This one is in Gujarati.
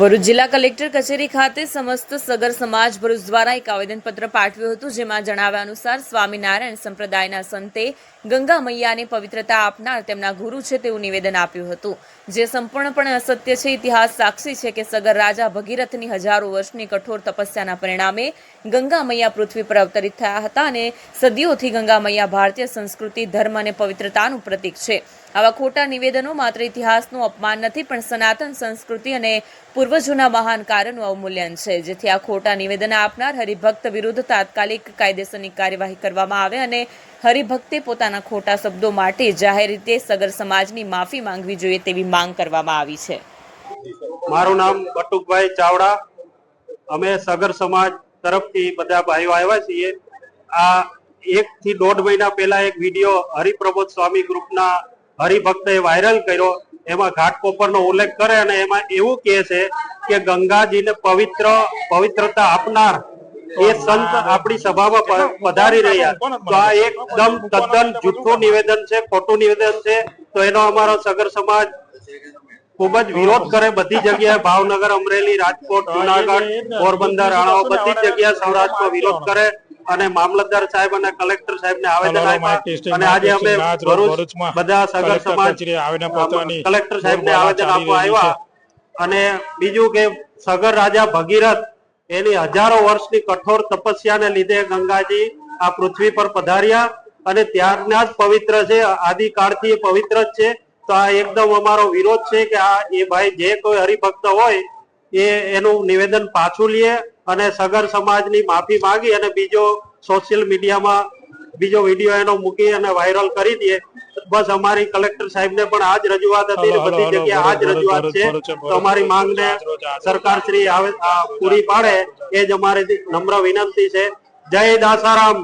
ભરૂચ જિલ્લા કલેક્ટર કચેરી ખાતે સમસ્ત સગર સમાજ ભરૂચ દ્વારા એક આવેદનપત્ર પાઠવ્યું હતું, જેમાં જણાવ્યા અનુસાર સ્વામિનારાયણ સંપ્રદાયના સંતે ગંગા મૈયાને પવિત્રતા આપનાર તેમના ગુરુ છે તેવું નિવેદન આપ્યું હતું. જે સંપૂર્ણપણે અસત્ય છે, ઇતિહાસ સાક્ષી છે કે સગર રાજા ભગીરથની હજારો વર્ષની કઠોર તપસ્યાના પરિણામે ગંગા મૈયા પૃથ્વી પર અવતરિત થયા હતા અને સદીઓથી ગંગા મૈયા ભારતીય સંસ્કૃતિ, ધર્મ અને પવિત્રતાનું પ્રતીક છે. આવા ખોટા નિવેદનો માત્ર ઇતિહાસનું અપમાન નથી, પણ સનાતન સંસ્કૃતિ અને પૂર્વજોના મહાન કાર્યનું અવમૂલ્યન છે, જેથી આ ખોટા નિવેદન આપનાર હરિભક્ત વિરુદ્ધ તાત્કાલિક કાયદેસરની કાર્યવાહી કરવામાં આવે અને હરિભક્તે પોતાના ખોટા શબ્દો માટે જાહેર રીતે સગર સમાજની માફી માંગવી જોઈએ તેવી માંગ કરવામાં આવી છે. મારું નામ બટુકભાઈ ચાવડા. અમે સગર સમાજ તરફથી બધા ભાઈઓ આવ્યા છીએ. આ એક થી દોઢ મહિના પહેલા એક વીડિયો હરિપ્રબોધ સ્વામી ગ્રુપના હરિભક્તે વાયરલ કર્યો. એમાં ઘાટકોપરનો ઉલ્લેખ કરે અને એમાં એવું કહે છે કે ગંગાજીને પવિત્ર પવિત્રતા આપનાર એ સંત આપણી સભામાં પધારી રહ્યા. તો આ એકદમ તદ્દન જૂઠું નિવેદન છે ખોટું નિવેદન છે. તો એનો અમારો સગર સમાજ ખૂબ જ વિરોધ કરે. બધી જગ્યાએ ભાવનગર અમરેલી રાજકોટ જુનાગઢ પોરબંદર રાણાઓ બધી જગ્યાએ સૌરાષ્ટ્રમાં વિરોધ. કરે. અને મામલતદાર સાહેબ અને કલેક્ટર સાહેબને આવેદન આપ્યા. અને આજે અમે ભરૂચ બધા સગર સમાજ કલેક્ટર સાહેબ ને આવેદન આપવા આવ્યા. અને બીજું કે સગર રાજા ભગીરથ એની હજારો વર્ષની કઠોર તપસ્યાને લીધે ગંગાજી આ પૃથ્વી પર પધાર્યા અને ત્યારના જ પવિત્ર છે આદિકાળથી એ પવિત્ર જ છે. તો આ એકદમ અમારો વિરોધ છે કે આ એ ભાઈ જે કોઈ હરિભક્ત હોય એ એનું નિવેદન પાછું લે અને સગર સમાજની માફી માંગી અને બીજો સોશિયલ મીડિયામાં બીજો વીડિયો એનો મૂકી અને વાયરલ કરી દે. બસ અમારી કલેક્ટર સાહેબને પણ આ જ રજૂઆત હતી ને બધી જગ્યાએ આ જ રજૂઆત છે. તો અમારી આજ આજ રોજ. સરકાર શ્રી આવે પૂરી પાડે એ જ અમારી નમ્ર વિનંતી છે. જય દાસારામ.